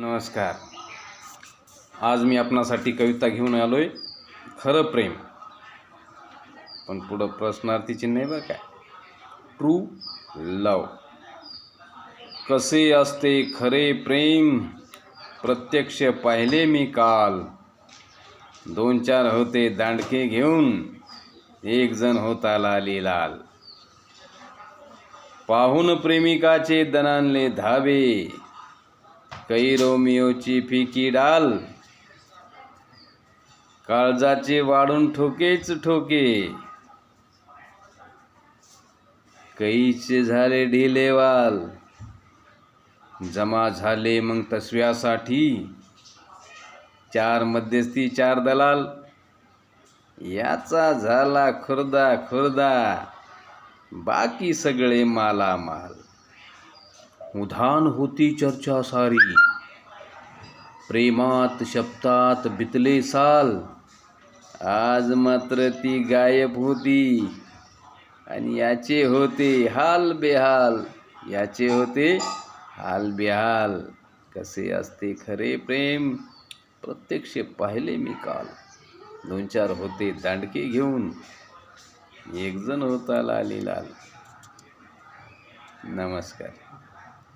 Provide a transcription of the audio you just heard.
नमस्कार. आज मी आपणासाठी कविता घेऊन आलो आहे खरं प्रेम. पण पुढं प्रश्नार्थी चिन्ह आहे बरं काय ट्रू लव कसे असते खरे प्रेम? प्रत्यक्ष पाहिले मी काल. दोन चार होते दांडके घेऊन. एक जण होता लाली लाल. पाहून प्रेमिकाचे दणानले धावे कई रोमिओची फिकी डाल. काळजाचे वाढून ठोकेच ठोके. कैचे झाले ढिलेवाल जमा झाले मग तसव्यासाठी. चार मध्यस्थी चार दलाल. याचा झाला खुर्दा खुर्दा. बाकी सगळे मालामाल. उधान होती चर्चा सारी। प्रेमात शब्दात बितले साल। आज मात्र ती गायब होती। आणि याचे होते हाल बेहाल। याचे होते हाल बेहाल। कसे असते खरे प्रेम? प्रत्यक्ष पाहिले मी काल। दोन चार होते दांडके घेऊन। एकजण होता लाली लाल। नमस्कार।